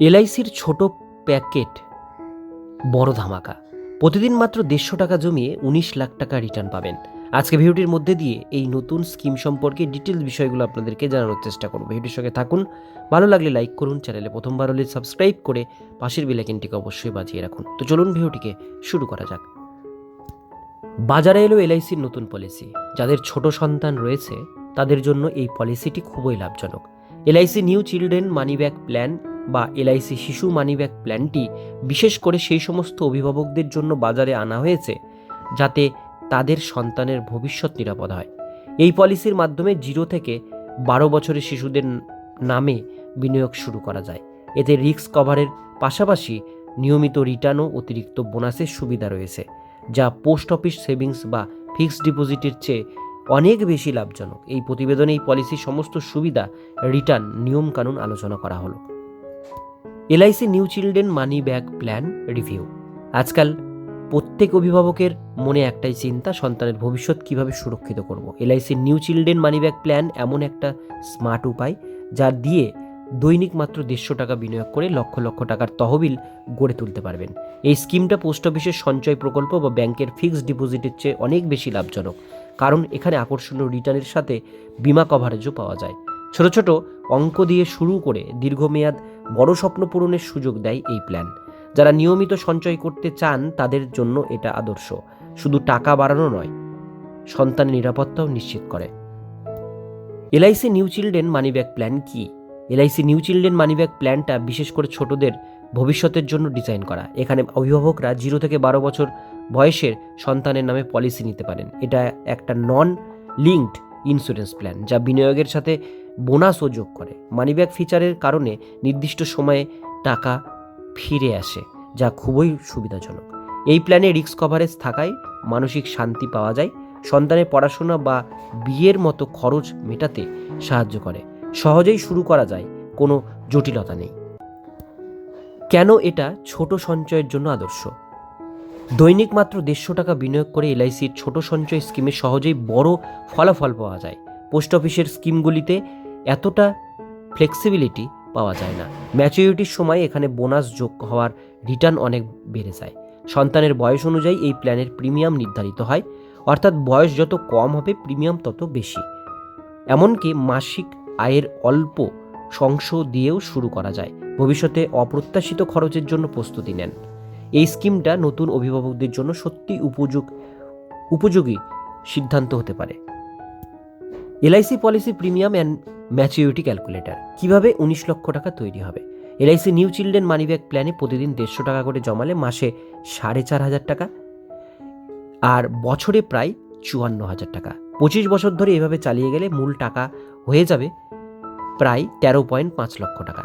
এলআইসির ছোট প্যাকেট, বড় ধামাকা। প্রতিদিন মাত্র দেড়শো টাকা জমিয়ে উনিশ লাখ টাকা রিটার্ন পাবেন। আজকে ভিডিওটির মধ্যে দিয়ে এই নতুন স্কিম সম্পর্কে ডিটেলস বিষয়গুলো আপনাদেরকে জানানোর চেষ্টা করব। ভিডিওর সঙ্গে থাকুন, ভালো লাগলে লাইক করুন চ্যানেলে প্রথমবার হলে সাবস্ক্রাইব করে পাশের বেলাইকিনটিকে অবশ্যই বাজিয়ে রাখুন। তো চলুন ভিডিওটিকে শুরু করা যাক। বাজারে এলো এলআইসির নতুন পলিসি যাদের ছোট সন্তান রয়েছে, তাদের জন্য এই পলিসিটি খুবই লাভজনক। LIC new children money back plan বা এলআইসি শিশু মানিব্যাগ প্ল্যানটি বিশেষ করে সেই সমস্ত অভিভাবকদের জন্য বাজারে আনা হয়েছে, যাতে তাদের সন্তানের ভবিষ্যৎ নিরাপদ হয়। এই পলিসির মাধ্যমে জিরো থেকে বারো বছরের শিশুদের নামে বিনিয়োগ শুরু করা যায়। এতে রিস্ক কভারের পাশাপাশি নিয়মিত রিটার্ন ও অতিরিক্ত বোনাসের সুবিধা রয়েছে, যা পোস্ট অফিস সেভিংস বা ফিক্সড ডিপোজিটের চেয়ে অনেক বেশি লাভজনক। এই প্রতিবেদনে এই পলিসির সমস্ত সুবিধা রিটার্ন নিয়মকানুন আলোচনা করা হলো। LIC new children money back plan review. আজকাল প্রত্যেক অভিভাবকের মনে একটাই চিন্তা, সন্তানের ভবিষ্যৎ কীভাবে সুরক্ষিত করব? LIC new children money back plan এমন একটা স্মার্ট উপায়, যা দিয়ে দৈনিক মাত্র দেড়শো টাকা বিনিয়োগ করে লক্ষ লক্ষ টাকার তহবিল গড়ে তুলতে পারবেন। এই স্কিমটা পোস্ট অফিসের সঞ্চয় প্রকল্প বা ব্যাংকের ফিক্সড ডিপোজিটের চেয়ে অনেক বেশি লাভজনক, কারণ এখানে আকর্ষণীয় রিটার্নের সাথে বিমা কভারেজও পাওয়া যায়। ছোট ছোট অঙ্ক দিয়ে শুরু করে দীর্ঘমেয়াদ বড় স্বপ্ন পূরণের সুযোগ দেয় এই প্ল্যান যারা নিয়মিত সঞ্চয় করতে চান, তাদের জন্য এটা আদর্শ। শুধু টাকা বাড়ানো নয় সন্তানের নিরাপত্তাও নিশ্চিত করে। LIC new children money back plan কি? LIC new children money back প্ল্যানটা বিশেষ করে ছোটদের ভবিষ্যতের জন্য ডিজাইন করা। এখানে অভিভাবকরা জিরো থেকে বারো বছর বয়সের সন্তানের নামে পলিসি নিতে পারেন। এটা একটা নন লিঙ্কড ইন্স্যুরেন্স প্ল্যান যা বিনিয়োগের সাথে বোনাসও যোগ করে। মানিব্যাগ ফিচারের কারণে নির্দিষ্ট সময়ে টাকা ফিরে আসে, যা খুবই সুবিধাজনক। এই প্ল্যানে রিস্ক কভারেজ থাকায় মানসিক শান্তি পাওয়া যায়, সন্তানের পড়াশোনা বা বিয়ের মতো খরচ মেটাতে সাহায্য করে। সহজেই শুরু করা যায়, কোনো জটিলতা নেই। কেন এটা ছোট সঞ্চয়ের জন্য আদর্শ? দৈনিক মাত্র দেড়শো টাকা বিনিয়োগ করে এলআইসির ছোট সঞ্চয় স্কিমে সহজেই বড় ফলাফল পাওয়া যায়। পোস্ট অফিসের স্কিমগুলিতে এতটা ফ্লেক্সিবিলিটি পাওয়া যায় না। ম্যাচুরিটির সময় এখানে বোনাস যোগ হওয়ার রিটার্ন অনেক বেড়ে যায়। সন্তানের বয়স অনুযায়ী এই প্ল্যানের প্রিমিয়াম নির্ধারিত হয়। অর্থাৎ বয়স যত কম হবে প্রিমিয়াম তত বেশি। এমনকি মাসিক আয়ের অল্প সংশ দিয়েও শুরু করা যায়। ভবিষ্যতে অপ্রত্যাশিত খরচের জন্য প্রস্তুতি নেন। এই স্কিমটা নতুন অভিভাবকদের জন্য সত্যি উপযোগ, উপযোগী সিদ্ধান্ত হতে পারে। LIC policy premium and maturity calculator কীভাবে উনিশ লক্ষ টাকা তৈরি হবে? এলআইসি নিউ চিলড্রেন মানিব্যাগ প্ল্যানে প্রতিদিন দেড়শো টাকা করে জমালে মাসে সাড়ে চার হাজার টাকা। আর বছরে প্রায় চুয়ান্ন হাজার টাকা। পঁচিশ বছর ধরে এভাবে চালিয়ে গেলে মূল টাকা হয়ে যাবে প্রায় তেরো পয়েন্ট পাঁচ লক্ষ টাকা।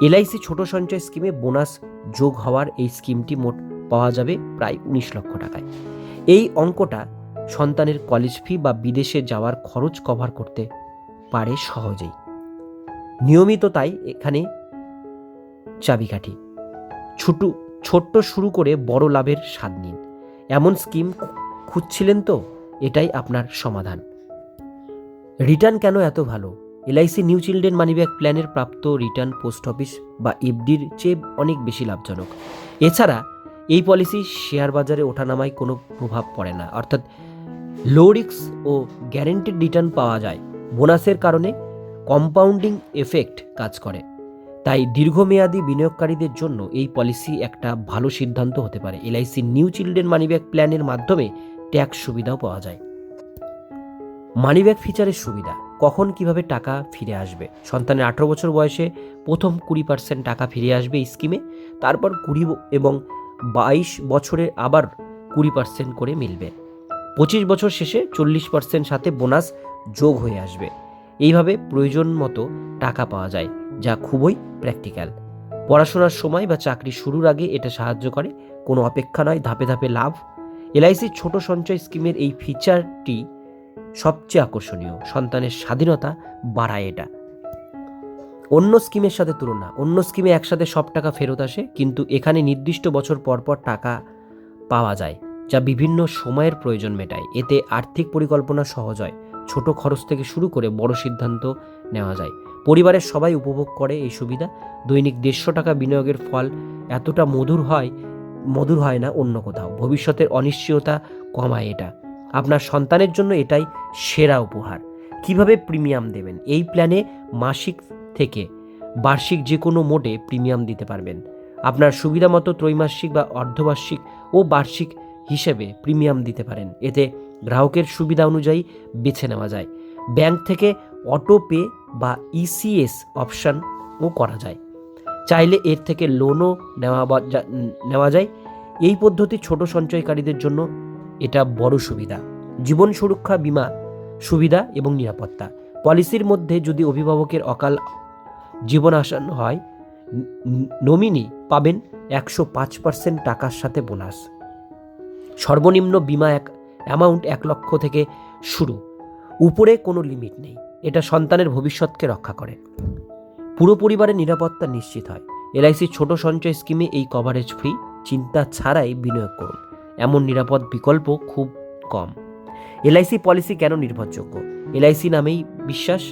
এলআইসি ছোট সঞ্চয় স্কিমে বোনাস যোগ হওয়ার এই স্কিমটি মোট পাওয়া যাবে প্রায় উনিশ লক্ষ টাকায়। এই অঙ্কটা সন্তানের কলেজ ফি বা বিদেশে যাওয়ার খরচ কভার করতে পারে সহজেই। নিয়মিত তাই এখানে চাবিকাঠি। ছোট, ছোট্ট শুরু করে বড় লাভের স্বাদ নিন। এমন স্কিম খুঁজছিলেন তো, এটাই আপনার সমাধান। রিটার্ন কেন এত ভালো? এলআইসি নিউ চিলড্রেন মানিব্যাগ প্ল্যানের প্রাপ্ত রিটার্ন পোস্ট অফিস বা এফডির চেয়ে অনেক বেশি লাভজনক। এছাড়া, এই পলিসি শেয়ার বাজারে ওঠানামায় কোনো প্রভাব পড়ে না। অর্থাৎ, লো রিক্স ও গ্যারেন্টেড রিটার্ন পাওয়া যায়। বোনাসের কারণে কম্পাউন্ডিং এফেক্ট কাজ করে। তাই দীর্ঘমেয়াদী বিনিয়োগকারীদের জন্য এই পলিসি একটা ভালো সিদ্ধান্ত হতে পারে। এলআইসি নিউ চিলড্রেন মানিব্যাগ প্ল্যানের মাধ্যমে ট্যাক্স সুবিধাও পাওয়া যায়। মানিব্যাগ ফিচারের সুবিধা, কখন কীভাবে টাকা ফিরে আসবে? সন্তানের আঠেরো বছর বয়সে প্রথম কুড়ি পার্সেন্ট টাকা ফিরে আসবে এই স্কিমে, তারপর কুড়ি এবং বাইশ বছরে আবার কুড়ি পার্সেন্ট করে মিলবে। পঁচিশ বছর শেষে চল্লিশ পার্সেন্ট সাথে বোনাস যোগ হয়ে আসবে। এইভাবে প্রয়োজন মতো টাকা পাওয়া যায়, যা খুবই প্র্যাকটিক্যাল পড়াশোনার সময় বা চাকরি শুরুর আগে এটা সাহায্য করে, কোনো অপেক্ষা নয়, ধাপে ধাপে লাভ। এলআইসির ছোট সঞ্চয় স্কিমের এই ফিচারটি সবচেয়ে আকর্ষণীয়, সন্তানের স্বাধীনতা বাড়ায় এটা। অন্য স্কিমের সাথে তুলনা, অন্য স্কিমে একসাথে সব টাকা ফেরত আসে, কিন্তু এখানে নির্দিষ্ট বছর পর পর টাকা পাওয়া যায়, যা বিভিন্ন সময়ের প্রয়োজন মেটায়। এতে আর্থিক পরিকল্পনা সহজ হয় ছোট খরচ থেকে শুরু করে বড় সিদ্ধান্ত নেওয়া যায়। পরিবারের সবাই উপভোগ করে এই সুবিধা। দৈনিক দেড়শো টাকা বিনিয়োগের ফল এতটা মধুর হয় মধুর হয় না অন্য কোথাও। ভবিষ্যতের অনিশ্চয়তা কমায় এটা। আপনার সন্তানের জন্য এটাই সেরা উপহার। কীভাবে প্রিমিয়াম দেবেন? এই প্ল্যানে মাসিক থেকে বার্ষিক যে কোনো মোডে প্রিমিয়াম দিতে পারবেন। আপনার সুবিধা মতো ত্রৈমাসিক বা অর্ধবার্ষিক ও বার্ষিক হিসেবে প্রিমিয়াম দিতে পারেন। এতে গ্রাহকের সুবিধা অনুযায়ী বেছে নেওয়া যায়। ব্যাংক থেকে অটো পে বা ইসিএস অপশানও করা যায়। চাইলে এর থেকে লোনও নেওয়া নেওয়া যায়। এই পদ্ধতি ছোট সঞ্চয়কারীদের জন্য এটা বড় সুবিধা। জীবন সুরক্ষা, বীমা সুবিধা এবং নিরাপত্তা। পলিসির মধ্যে যদি অভিভাবকের অকাল জীবন আসন্ন হয়, নমিনি পাবেন একশো পাঁচ পার্সেন্ট টাকার সাথে বোনাস। সর্বনিম্ন বিমা এক অ্যামাউন্ট এক লক্ষ থেকে শুরু। উপরে কোনো লিমিট নেই। এটা সন্তানের ভবিষ্যৎকে রক্ষা করে। পুরো পরিবারের নিরাপত্তা নিশ্চিত হয়। এলআইসি ছোট সঞ্চয় স্কিমে এই কভারেজ ফ্রি চিন্তা ছাড়াই বিনিয়োগ করুন। এমন নিরাপদ বিকল্প খুব কম। এলআইসি পলিসি কেন নির্ভরযোগ্য? এলআইসি নামেই বিশ্বাস,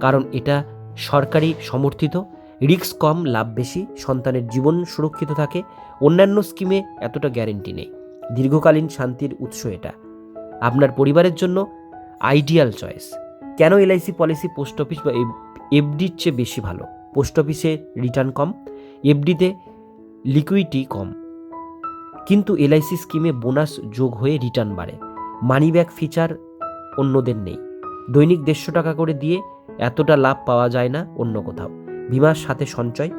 কারণ এটা সরকারি সমর্থিত, রিস্ক কম, লাভ বেশি, সন্তানের জীবন সুরক্ষিত থাকে। অন্যান্য স্কিমে এতটা গ্যারেন্টি নেই। দীর্ঘকালীন শান্তির উৎস এটা। আপনার পরিবারের জন্য আইডিয়াল চয়েস। কেন এলআইসি পলিসি পোস্ট অফিস বা এফডির চেয়ে বেশি ভালো? পোস্ট অফিসে রিটার্ন কম, এফডিতে লিকুইডিটি কম। কিন্তু এলআইসি স্কিমে বোনাস যোগ হয়ে রিটার্ন বাড়ে। মানি ব্যাক ফিচার অন্যদের নেই। দৈনিক দেড়শো টাকা করে দিয়ে এতটা লাভ পাওয়া যায় না অন্য কোথাও। বিমার সাথে সঞ্চয়,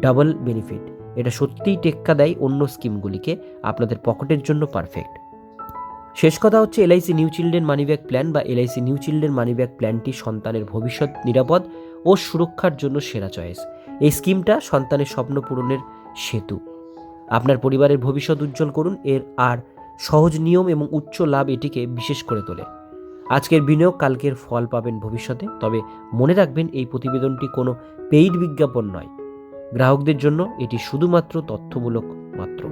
ডাবল বেনিফিট। এটা সত্যিই টেক্কা দেয় অন্য স্কিমগুলিকে। আপনাদের পকেটের জন্য পারফেক্ট। শেষ কথা হচ্ছে LIC new children money back plan বা LIC new children money back প্ল্যানটি সন্তানের ভবিষ্যৎ নিরাপদ ও সুরক্ষার জন্য সেরা চয়েস। এই স্কিমটা সন্তানের স্বপ্ন পূরণের সেতু। আপনার পরিবারের ভবিষ্যৎ উজ্জ্বল করুন, এর আর সহজ নিয়ম এবং উচ্চ লাভ এটিকে বিশেষ করে তোলে। আজকের বিনিয়োগ, কালকের ফল পাবেন ভবিষ্যতে, তবে মনে রাখবেন এই প্রতিবেদনটি কোনো পেইড বিজ্ঞাপন নয়। গ্রাহকদের জন্য এটি শুধুমাত্র তথ্যমূলক মাত্র।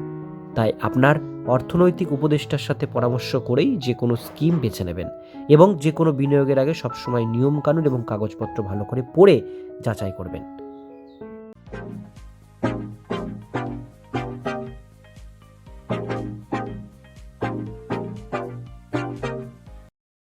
তাই আপনার অর্থনৈতিক উপদেষ্টার সাথে পরামর্শ করেই যে কোনো স্কিম বেছে নেবেন এবং যে কোনো বিনিয়োগের আগে সবসময় নিয়মকানুন এবং কাগজপত্র ভালো করে পড়ে যাচাই করবেন।